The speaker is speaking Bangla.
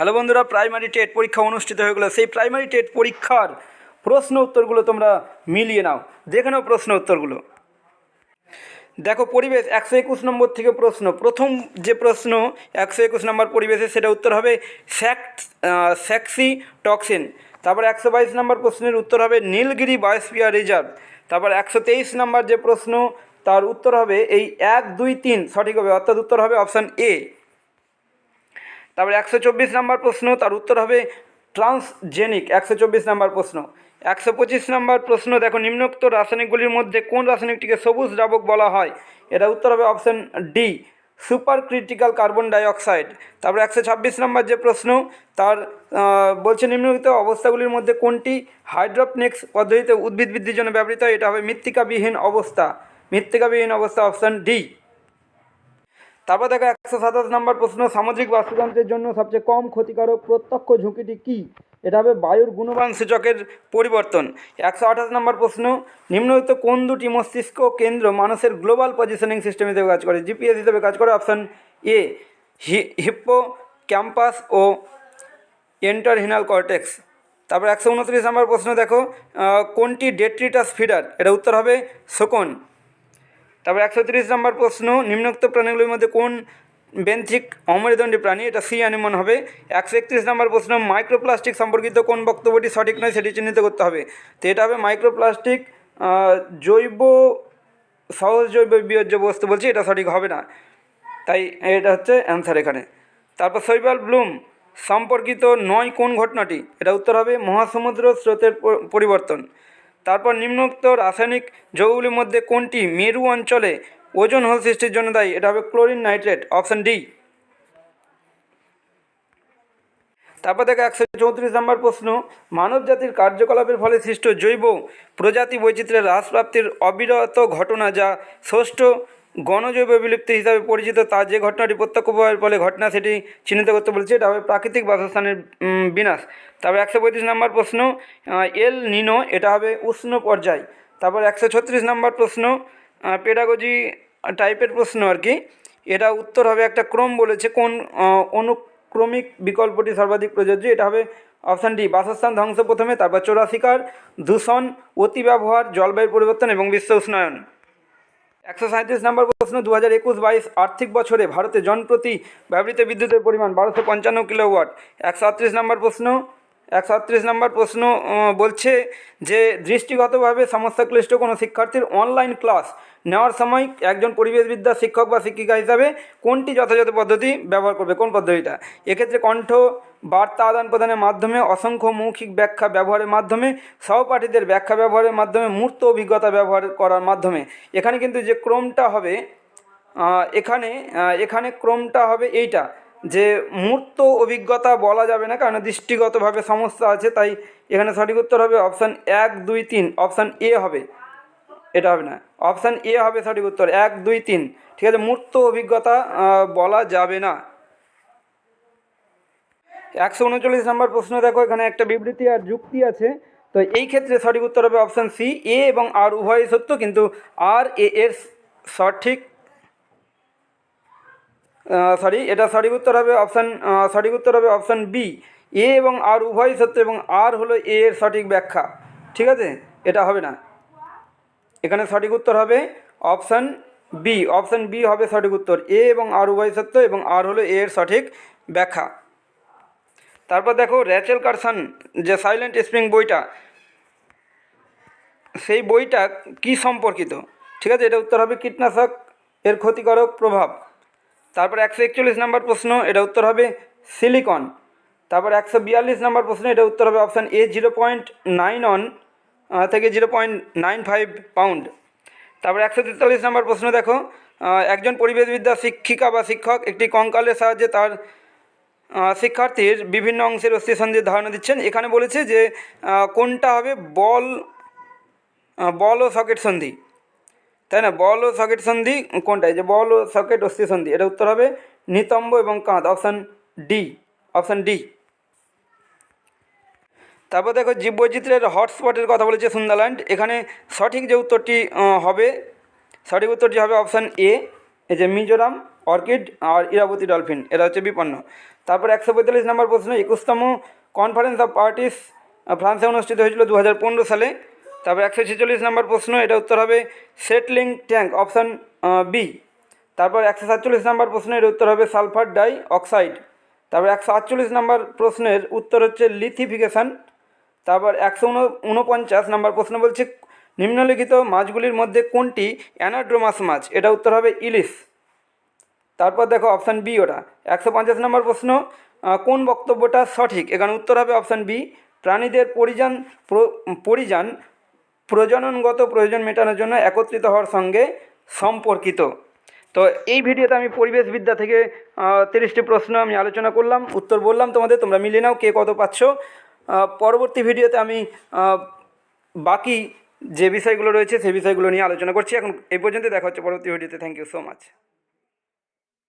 হ্যালো বন্ধুরা প্রাইমারি টেট পরীক্ষা অনুষ্ঠিত হয়ে গেলো। সেই প্রাইমারি টেট পরীক্ষার প্রশ্ন উত্তরগুলো তোমরা মিলিয়ে নাও। দেখে নাও প্রশ্ন উত্তরগুলো। দেখো, পরিবেশ একশো একুশ নম্বর থেকে প্রশ্ন। প্রথম যে প্রশ্ন, একশো একুশ নম্বর পরিবেশে, সেটা উত্তর হবে স্যাক্স টক্সিন তারপর একশো বাইশ নম্বর প্রশ্নের উত্তর হবে নীলগিরি বায়োস্ফিয়ার রিজার্ভ। তারপর একশো তেইশ নম্বর যে প্রশ্ন, তার উত্তর হবে এই এক দুই তিন। সঠিক হবে, অর্থাৎ উত্তর হবে অপশান এ তারপরে একশো চব্বিশ নম্বর প্রশ্ন, তার উত্তর হবে ট্রান্সজেনিক, একশো চব্বিশ নম্বর প্রশ্ন। একশো পঁচিশ নম্বর প্রশ্ন, দেখো নিম্নোক্ত রাসায়নিকগুলির মধ্যে কোন রাসায়নিকটিকে সবুজ দ্রাবক বলা হয়? এটা উত্তর হবে option D super critical carbon dioxide. তারপরে একশো ছাব্বিশ নম্বর যে প্রশ্ন, তার বলছে নিম্নলিখিত অবস্থাগুলির মধ্যে কোনটি হাইড্রোপনিক্স পদ্ধতিতে উদ্ভিদ বৃদ্ধির জন্য ব্যবহৃত হয়? এটা হবে মৃত্তিকাবিহীন অবস্থা। মৃত্তিকাবিহীন অবস্থা অপশান ডি তারপর দেখো, একশো সাতাশ নম্বর প্রশ্ন সামুদ্রিক বাস্তুতন্ত্রের জন্য সবচেয়ে কম ক্ষতিকারক প্রত্যক্ষ ঝুঁকিটি কী? এটা হবে বায়ুর গুণমান সূচকের পরিবর্তন। একশো আঠাশ নম্বর প্রশ্ন, নিম্নলিখিত কোন দুটি মস্তিষ্ক কেন্দ্র মানুষের গ্লোবাল পজিশনিং সিস্টেম হিসেবে কাজ করে? জিপিএস হিসেবে কাজ করে অপশান এ হিপ্পো ক্যাম্পাস ও এন্টারহিনাল কর্টেক্স। তারপর একশো উনত্রিশ নম্বর প্রশ্ন দেখো কোনটি ডেট্রিটাস ফিডার? এটা উত্তর হবে শোকন। তারপর একশো তিরিশ নম্বর প্রশ্ন, নিম্নোক্ত প্রাণীগুলির মধ্যে কোন বেন্থিক অমরিদণ্ডী প্রাণী? এটা সি অ্যানিমন হবে। একশো একত্রিশ নম্বর প্রশ্ন, মাইক্রোপ্লাস্টিক সম্পর্কিত কোন বক্তব্যটি সঠিক নয় সেটি চিহ্নিত করতে হবে। তো এটা হবে মাইক্রোপ্লাস্টিক জৈব, সহজ জৈব বিয়োজ্য বস্তু বলছি, এটা সঠিক হবে না। তাই এটা হচ্ছে অ্যান্সার এখানে। তারপর শৈবাল ব্লুম, সম্পর্কিত নয় কোন ঘটনাটি? এটা উত্তর হবে, মহাসমুদ্র স্রোতের পরিবর্তন। তারপর নিম্নোক্ত রাসায়নিক যৌগগুলির মধ্যে কোনটি মেরু অঞ্চলে ওজন হল সৃষ্টির জন্য দায়ী? এটা হবে ক্লোরিন নাইট্রেট, অপশান ডি। তারপর দেখো একশো চৌত্রিশ নম্বর প্রশ্ন, মানব জাতির কার্যকলাপের ফলে সৃষ্ট জৈব প্রজাতি বৈচিত্র্যের হ্রাসপ্রাপ্তির অবিরত ঘটনা যা ষষ্ঠ গণজৈব বিলুপ্তি হিসাবে পরিচিত, তা যে ঘটনাটি প্রত্যক্ষ প্রভাবের ফলে ঘটনা সেটি চিহ্নিত করতে বলেছে, এটা হবে প্রাকৃতিক বাসস্থানের বিনাশ। তারপর একশো পঁয়ত্রিশ নম্বর প্রশ্ন এল নিনো, এটা হবে উষ্ণ পর্যায়। তারপর একশো ছত্রিশ নম্বর প্রশ্ন পেডাগজি টাইপের প্রশ্ন আর কি, এটা উত্তর হবে একটা ক্রম বলেছে, কোন অনুক্রমিক বিকল্পটি সর্বাধিক প্রযোজ্য, এটা হবে অপশান ডি, বাসস্থান ধ্বংস প্রথমে, তারপর চোরাশিকার, দূষণ অতি ব্যবহার জলবায়ুর পরিবর্তন এবং বিশ্ব উষ্ণায়ন। একশো সাঁত্রিশ নম্বর প্রশ্ন দু হাজার একুশ বাইশ, আর্থিক বছরে ভারতে জনপ্রতি ব্যবহৃত বিদ্যুতের পরিমাণ বারোশো পঞ্চান্ন কিলোওয়াট। একশো আটত্রিশ নম্বর প্রশ্ন, একশো আটত্রিশ নম্বর প্রশ্ন বলছে যে দৃষ্টিগতভাবে সমস্যাক্লিষ্ট কোনো শিক্ষার্থীর অনলাইন ক্লাস নেওয়ার সময় একজন পরিবেশবিদ্যা, শিক্ষক বা শিক্ষিকা হিসাবে কোনটি যথাযথ পদ্ধতি ব্যবহার করবে? কোন পদ্ধতিটা? এক্ষেত্রে কণ্ঠ বার্তা আদান প্রদানের মাধ্যমে, অসংখ্য মৌখিক ব্যাখ্যা ব্যবহারের মাধ্যমে, সহপাঠীদের ব্যাখ্যা ব্যবহারের মাধ্যমে, মূর্ত অভিজ্ঞতা ব্যবহার করার মাধ্যমে। এখানে কিন্তু যে ক্রমটা হবে এখানে এখানে ক্রমটা হবে এইটা, যে মূর্ত অভিজ্ঞতা বলা যাবে না, কারণ দৃষ্টিগতভাবে সমস্যা আছে, তাই এখানে সঠিক উত্তর হবে অপশান এক, দুই, তিন, অপশান এ হবে। এটা হবে না, অপশান এ হবে সঠিক উত্তর, এক, দুই, তিন। ঠিক আছে, মূর্ত অভিজ্ঞতা বলা যাবে না। একশো উনচল্লিশ নম্বর প্রশ্ন, দেখো, এখানে একটা বিবৃতি আর যুক্তি আছে। তো এই ক্ষেত্রে সঠিক উত্তর হবে অপশান সি এ এবং আর উভয়ই সত্য, কিন্তু আর এ এর সঠিক সরি এটা সঠিক উত্তর হবে অপশান সঠিক উত্তর হবে অপশান বি এ এবং আর উভয়ই সত্য এবং আর হলো এ এর সঠিক ব্যাখ্যা, ঠিক আছে? এটা হবে না। এখানে সঠিক উত্তর হবে অপশান বি অপশান বি হবে সঠিক উত্তর। এ এবং আর উভয় সত্য এবং আর হলো এ এর সঠিক ব্যাখ্যা। তারপর দেখো র্যাচেল কারসন, যে সাইলেন্ট স্প্রিং বইটা, সেই বইটা কি সম্পর্কিত? ঠিক আছে, এটা উত্তর হবে কীটনাশক, এর ক্ষতিকারক প্রভাব। তারপর একশো একচল্লিশ নম্বর প্রশ্ন, এটা উত্তর হবে সিলিকন। তারপর একশো বিয়াল্লিশ নম্বর প্রশ্ন, এটা উত্তর হবে option A, zero point nine one থেকে zero point nine five pound. তারপর একশো তেতাল্লিশ নম্বর প্রশ্ন দেখো একজন পরিবেশবিদ্যা শিক্ষিকা বা শিক্ষক একটি কঙ্কালের সাহায্যে তার শিক্ষার্থীর বিভিন্ন অংশের অস্থি সন্ধির ধারণা দিচ্ছেন। এখানে বলেছে যে কোনটা হবে বল বল ও সকেট সন্ধি। তাই না? বল ও সকেট সন্ধি কোনটা? যে বল ও সকেট অস্থি সন্ধি, এটা উত্তর হবে নিতম্ব এবং কাঁধ, অপশান ডি অপশান ডি। তারপর দেখো, জীববৈচিত্র্যের হটস্পটের কথা বলেছে সুন্দরল্যান্ড। এখানে সঠিক যে উত্তরটি হবে, সঠিক উত্তরটি হবে অপশান এ, এই যে মিজোরাম, অর্কিড আর ইরাবতী ডলফিন এরা হচ্ছে বিপন্ন। তারপর একশো পঁয়তাল্লিশ নম্বর প্রশ্ন, একুশতম কনফারেন্স অফ পার্টিস ফ্রান্সে অনুষ্ঠিত হয়েছিল দু হাজার পনেরো সালে। তারপর একশো ছেচল্লিশ নম্বর প্রশ্ন, এটা উত্তর হবে সেটলিং ট্যাঙ্ক অপশান বি তারপর একশো সাতচল্লিশ নম্বর প্রশ্নের উত্তর হবে সালফার ডাই অক্সাইড তারপর একশো আটচল্লিশ নম্বর প্রশ্নের উত্তর হচ্ছে লিথিফিকেশান তারপর একশো উনপঞ্চাশ নম্বর প্রশ্ন বলছে, নিম্নলিখিত মাছগুলির মধ্যে কোনটি অ্যানাড্রোমাস মাছ? এটা উত্তর হবে ইলিশ। তারপর দেখো অপশান বি ওটা। একশো পঞ্চাশ নম্বর প্রশ্ন কোন বক্তব্যটা সঠিক? এখানে উত্তর হবে অপশান বি প্রাণীদের পরিযান, প্র- পরিযান, প্রজননগত প্রয়োজন মেটানোর জন্য একত্রিত হওয়ার সঙ্গে সম্পর্কিত। তো এই ভিডিওতে আমি পরিবেশবিদ্যা থেকে তিরিশটি প্রশ্ন আমি আলোচনা করলাম, উত্তর বললাম তোমাদের, তোমরা মিলিয়ে নাও কে কত পাচ্ছ। পরবর্তী ভিডিওতে আমি বাকি যে বিষয়গুলো রয়েছে সেই বিষয়গুলো নিয়ে আলোচনা করছি। এখন এই পর্যন্ত দেখা হচ্ছে পরবর্তী ভিডিওতে। Thank you so much